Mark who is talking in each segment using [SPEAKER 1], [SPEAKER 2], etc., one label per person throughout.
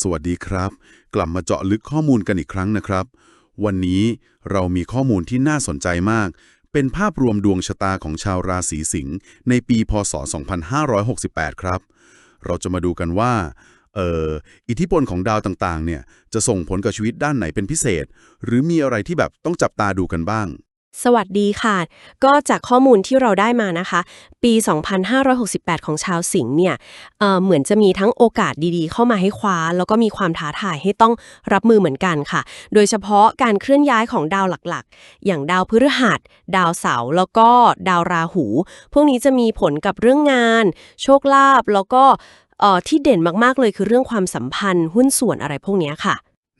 [SPEAKER 1] สวัสดีครับ กลับมาเจาะลึกข้อมูลกันอีกครั้งนะครับ วันนี้เรามีข้อมูลที่น่าสนใจมาก เป็นภาพรวมดวงชะตาของชาวราศีสิงห์ในปีพศ 2568 ครับ เราจะมาดูกันว่าเอ่ออิทธิพลของดาวต่างๆ เนี่ย จะส่งผลกับชีวิตด้านไหนเป็นพิเศษ หรือมีอะไรที่แบบต้องจับตาดูกันบ้าง
[SPEAKER 2] สวัสดีค่ะ ก็จากข้อมูลที่เราได้มานะคะ ปี 2568 ของชาวสิงห์เนี่ยเเหมือนจะมีทั้งโอกาสดีๆ เข้ามาให้คว้า แล้วก็มีความท้าทายให้ต้องรับมือเหมือนกันค่ะ โดยเฉพาะการเคลื่อนย้ายของดาวหลักๆ อย่างดาวพฤหัส ดาวเสาร์แล้วก็ดาวราหู พวกนี้จะมีผลกับเรื่องงาน โชคลาภแล้วก็ที่เด่นมากๆเลยคือเรื่องความสัมพันธ์หุ้นส่วนอะไรพวกนี้ค่ะ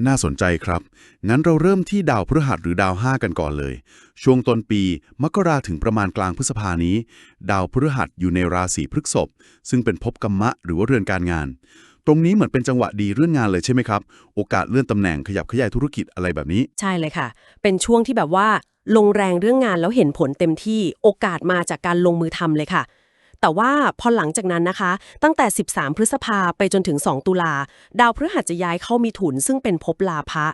[SPEAKER 1] น่าสนใจครับ งั้นเราเริ่มที่ดาวพฤหัสหรือดาว 5 กันก่อนเลย ช่วงต้นปี มกราถึงประมาณกลางพฤษภานี้ ดาวพฤหัสอยู่ในราศีพฤษภ ซึ่งเป็นภพกรรมะหรือว่าเรือนการงาน ตรงนี้เหมือนเป็นจังหวะดีเรื่องงานเลยใช่ไหมครับ โอกาสเลื่อนตำแหน่งขยับขยายธุรกิจอะไรแบบนี้
[SPEAKER 2] ใช่เลยค่ะ เป็นช่วงที่แบบว่า ลงแรงเรื่องงานแล้วเห็นผลเต็มที่ โอกาสมาจากการลงมือทำเลยค่ะ แต่ว่าพอหลังจากนั้นนะคะ ตั้งแต่ 13 พฤษภาไปจนถึง 2 ตุลา ดาวพฤหัสจะย้ายเข้ามีถุน ซึ่งเป็นภพลาภะ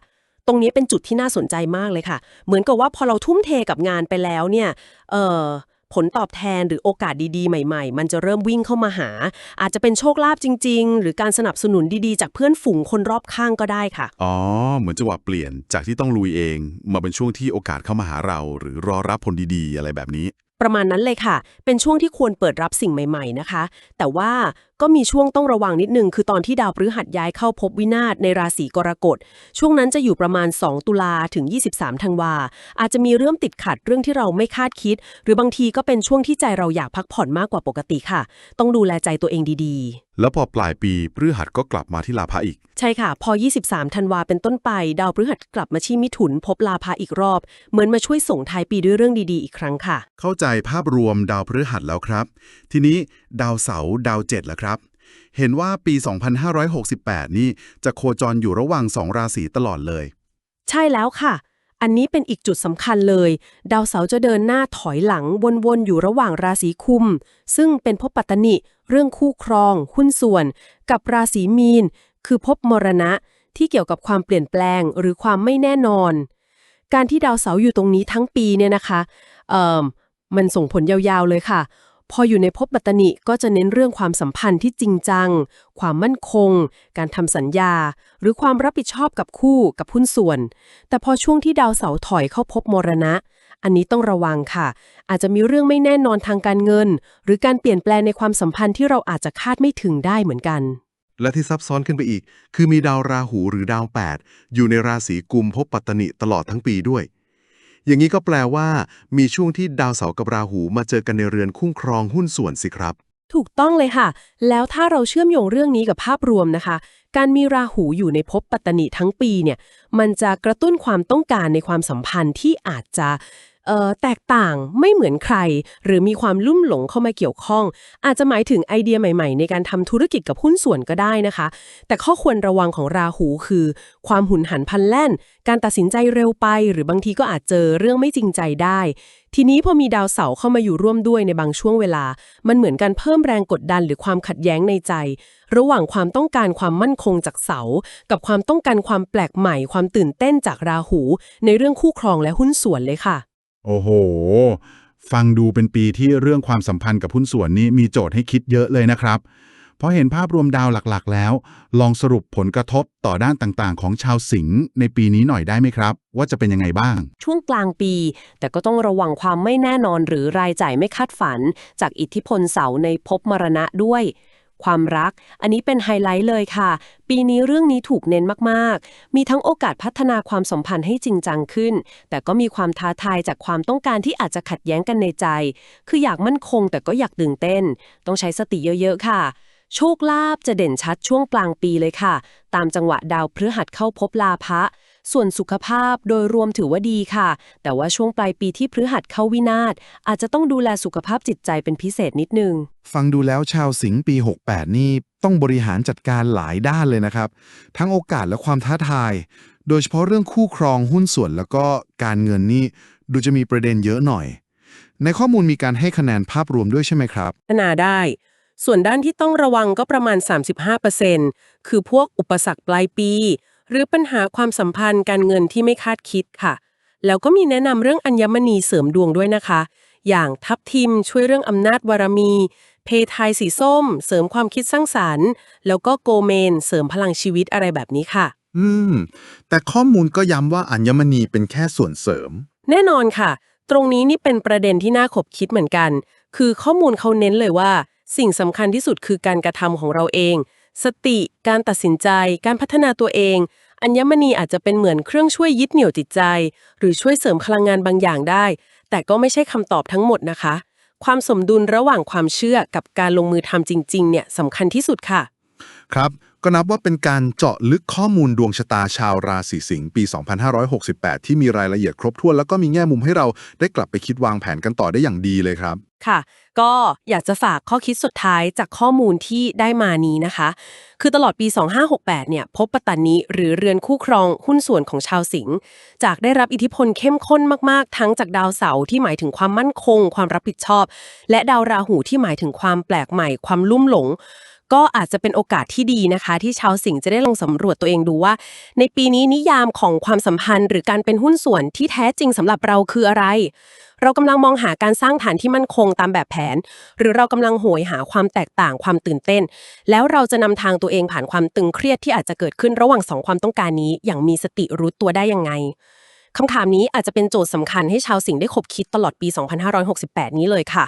[SPEAKER 2] ตรงนี้เป็นจุดที่น่าสนใจมากเลยค่ะ เหมือนกับว่าพอเราทุ่มเทกับงานไปแล้วเนี่ย เอ่อผลตอบแทนหรือโอกาสดีๆ ใหม่ ๆ มันจะเริ่มวิ่งเข้ามาหา อาจจะเป็นโชคลาภจริง ๆ หรือการสนับสนุนดีๆ จากเพื่อนฝูงคนรอบข้างก็ได้ค่ะ
[SPEAKER 1] อ๋อ เหมือนจังหวะเปลี่ยนจากที่ต้องลุยเอง มาเป็นช่วงที่โอกาสเข้ามาหาเรา หรือรอรับผลดีๆ อะไรแบบนี้
[SPEAKER 2] ประมาณนั้นเลยค่ะ เป็นช่วงที่ควรเปิดรับสิ่งใหม่ ๆนะคะ แต่ว่าก็มีช่วงต้องระวังนิดนึง คือตอนที่ดาวพฤหัสย้ายเข้าภพวินาศในราศีกรกฎ ช่วงนั้นจะอยู่ประมาณ 2 ตุลาถึง 23 ธันวา อาจจะมีเรื่องติดขัดเรื่องที่เราไม่คาดคิด หรือบางทีก็เป็นช่วงที่ใจเราอยากพักผ่อนมากกว่าปกติค่ะ ต้องดูแลใจตัวเองดีๆ
[SPEAKER 1] แล้วพอปลายปีพฤหัสก็กลับมาที่ลาภะอีก
[SPEAKER 2] ใช่ค่ะ พอ 23 ธันวาเป็นต้นไป ดาวพฤหัสกลับมาที่มิถุน พบลาภาอีกรอบ เหมือนมาช่วยส่งท้ายปีด้วยเรื่องดีๆ อีกครั้งค่ะ
[SPEAKER 1] เข้าใจภาพรวมดาวพฤหัสแล้วครับ ทีนี้ดาวเสาร์ดาวเจ็ดล่ะครับ เห็นว่าปี 2568 นี่จะโคจรอยู่ระหว่างสองราศีตลอดเลย
[SPEAKER 2] ใช่แล้วค่ะ อันนี้เป็นอีกจุดสำคัญเลย ดาวเสาร์จะเดินหน้าถอยหลังวนๆ อยู่ระหว่างราศีคุม ซึ่งเป็นภพปัตตนิ เรื่องคู่ครอง หุ้นส่วน กับราศีมีน คือภพมรณะที่เกี่ยวกับความเปลี่ยนแปลงหรือความไม่แน่นอน การที่ดาวเสาร์อยู่ตรงนี้ทั้งปีเนี่ยนะคะ เอ่อมันส่งผลยาวๆเลยค่ะ พออยู่ในภพปัตตนิก็จะเน้นเรื่องความสัมพันธ์ที่จริงจัง ความมั่นคง การทำสัญญา หรือความรับผิดชอบกับคู่กับหุ้นส่วน แต่พอช่วงที่ดาวเสาร์ถอยเข้าพบมรณะ อันนี้ต้องระวังค่ะ อาจจะมีเรื่องไม่แน่นอนทางการเงิน หรือการเปลี่ยนแปลงในความสัมพันธ์ที่เราอาจจะคาดไม่ถึงได้เหมือนกัน
[SPEAKER 3] และที่ซับซ้อนขึ้นไปอีก คือมีดาวราหูหรือดาว 8 อยู่ในราศีกุมภพปัตตนิตลอดทั้งปีด้วย อย่างนี้ก็แปลว่า มีช่วงที่ดาวเสาร์กับราหูมาเจอกันในเรือนคุ้มครองหุ้นส่วนสิครับ
[SPEAKER 2] ถูกต้องเลยค่ะ แล้วถ้าเราเชื่อมโยงเรื่องนี้กับภาพรวมนะคะ การมีราหูอยู่ในภพปัตตนิทั้งปีเนี่ย มันจะกระตุ้นความต้องการในความสัมพันธ์ที่อาจจะ แตกต่างไม่เหมือนใคร หรือมีความลุ่มหลงเข้ามาเกี่ยวข้อง อาจจะหมายถึงไอเดียใหม่ๆ ในการทำธุรกิจกับหุ้นส่วนก็ได้นะคะ แต่ข้อควรระวังของราหูคือ ความหุนหันพลันแล่น การตัดสินใจเร็วไป หรือบางทีก็อาจเจอเรื่องไม่จริงใจได้ ทีนี้พอมีดาวเสาร์เข้ามาอยู่ร่วมด้วยในบางช่วงเวลา มันเหมือนการเพิ่มแรงกดดันหรือความขัดแย้งในใจ ระหว่างความต้องการความมั่นคงจากเสาร์กับความต้องการความแปลกใหม่ ความตื่นเต้นจากราหู ในเรื่องคู่ครองและหุ้นส่วนเลยค่ะ
[SPEAKER 4] โอ้โห ฟังดูเป็นปีที่เรื่องความสัมพันธ์กับหุ้นส่วนนี้มีโจทย์ให้คิดเยอะเลยนะครับ เพราะเห็นภาพรวมดาวหลักๆ แล้ว ลองสรุปผลกระทบต่อด้านต่างๆ ของชาวสิงห์ในปีนี้หน่อยได้ไหมครับ ว่าจะเป็นยังไงบ้าง
[SPEAKER 2] ช่วงกลางปี แต่ก็ต้องระวังความไม่แน่นอนหรือรายจ่ายไม่คาดฝัน จากอิทธิพลเสาในภพมรณะด้วย ความรัก อันนี้เป็นไฮไลท์เลยค่ะ ปีนี้เรื่องนี้ถูกเน้นมากๆ มีทั้งโอกาสพัฒนาความสัมพันธ์ให้จริงจังขึ้น แต่ก็มีความท้าทายจากความต้องการที่อาจจะขัดแย้งกันในใจ คืออยากมั่นคงแต่ก็อยากตื่นเต้น ต้องใช้สติเยอะๆค่ะโชคลาภจะเด่นชัดช่วงกลางปีเลยค่ะ ตามจังหวะดาวพฤหัสเข้าพบลาภะ ส่วนสุขภาพโดยรวมถือว่าดีค่ะ แต่ว่าช่วงปลายปีที่พฤหัสเข้าวินาศอาจจะต้องดูแลสุขภาพจิตใจเป็นพิเศษนิดนึง
[SPEAKER 3] ฟังดูแล้วชาวสิงห์ปี 68 นี่ต้องบริหารจัดการหลายด้านเลยนะครับ ทั้งโอกาสและความท้าทาย โดยเฉพาะเรื่องคู่ครองหุ้นส่วนแล้วก็การเงินนี่ดูจะมีประเด็นเยอะหน่อย ในข้อมูลมีการให้คะแนนภาพรวมด้วยใช่ไหมครับ
[SPEAKER 2] พัฒนาได้ ส่วนด้านที่ต้องระวังก็ประมาณ 35%คือพวกอุปสรรคปลายปี หรือปัญหาความสัมพันธ์การเงินที่ไม่คาดคิดค่ะ แล้วก็มีแนะนำเรื่องอัญมณีเสริมดวงด้วยนะคะ อย่างทับทิมช่วยเรื่องอำนาจบารมี เพทายสีส้ม เสริมความคิดสร้างสารรค์ แล้วก็โกเมน เสริมพลังชีวิตอะไรแบบนี้ค่ะ
[SPEAKER 5] อืม แต่ข้อมูลก็ย้ำว่าอัญมณีเป็นแค่ส่วนเสริม
[SPEAKER 2] แน่นอนค่ะ ตรงนี้นี่เป็นประเด็นที่น่าขบคิดเหมือนกัน คือข้อมูลเขาเน้นเลยว่า สิ่งสำคัญที่สุดคือการกระทำของเราเอง สติ การตัดสินใจ การพัฒนาตัวเอง อัญมณีอาจจะเป็นเหมือนเครื่องช่วยยึดเหนี่ยวจิตใจ หรือช่วยเสริมพลังงานบางอย่างได้ แต่ก็ไม่ใช่คำตอบทั้งหมดนะคะ ความสมดุลระหว่างความเชื่อกับการลงมือทำจริง ๆ เนี่ยสำคัญที่สุดค่ะ
[SPEAKER 5] ครับ ก็นับว่าเป็นการเจาะลึกข้อมูลดวงชะตาชาวราศีสิงห์ปี 2568 ที่มีรายละเอียดครบถ้วน แล้วก็มีแง่มุมให้เราได้กลับไปคิดวางแผนกันต่อได้อย่างดีเลยครับ
[SPEAKER 2] ค่ะ ก็อยากจะฝากข้อคิดสุดท้ายจากข้อมูลที่ได้มานี้นะคะ คือตลอดปี 2568 เนี่ย พบปัตตานีหรือเรือนคู่ครองหุ้นส่วนของชาวสิงห์จากได้รับอิทธิพลเข้มข้นมากๆ ทั้งจากดาวเสาร์ที่หมายถึงความมั่นคง ความรับผิดชอบ และดาวราหูที่หมายถึงความแปลกใหม่ ความลุ่มหลง ก็อาจจะเป็นโอกาสที่ดีนะคะ ที่ชาวสิงห์จะได้ลองสำรวจตัวเองดูว่า ในปีนี้นิยามของความสัมพันธ์ หรือการเป็นหุ้นส่วนที่แท้จริงสำหรับเราคืออะไร เรากำลังมองหาการสร้างฐานที่มั่นคงตามแบบแผน หรือเรากำลังโหยหาความแตกต่างความตื่นเต้น แล้วเราจะนำทางตัวเองผ่านความตึงเครียดที่อาจจะเกิดขึ้นระหว่างสองความต้องการนี้ อย่างมีสติรู้ตัวได้ยังไงคำถามนี้อาจจะเป็นโจทย์สำคัญให้ชาวสิงห์ได้คบคิดตลอดปี 2568 นี้เลยค่ะ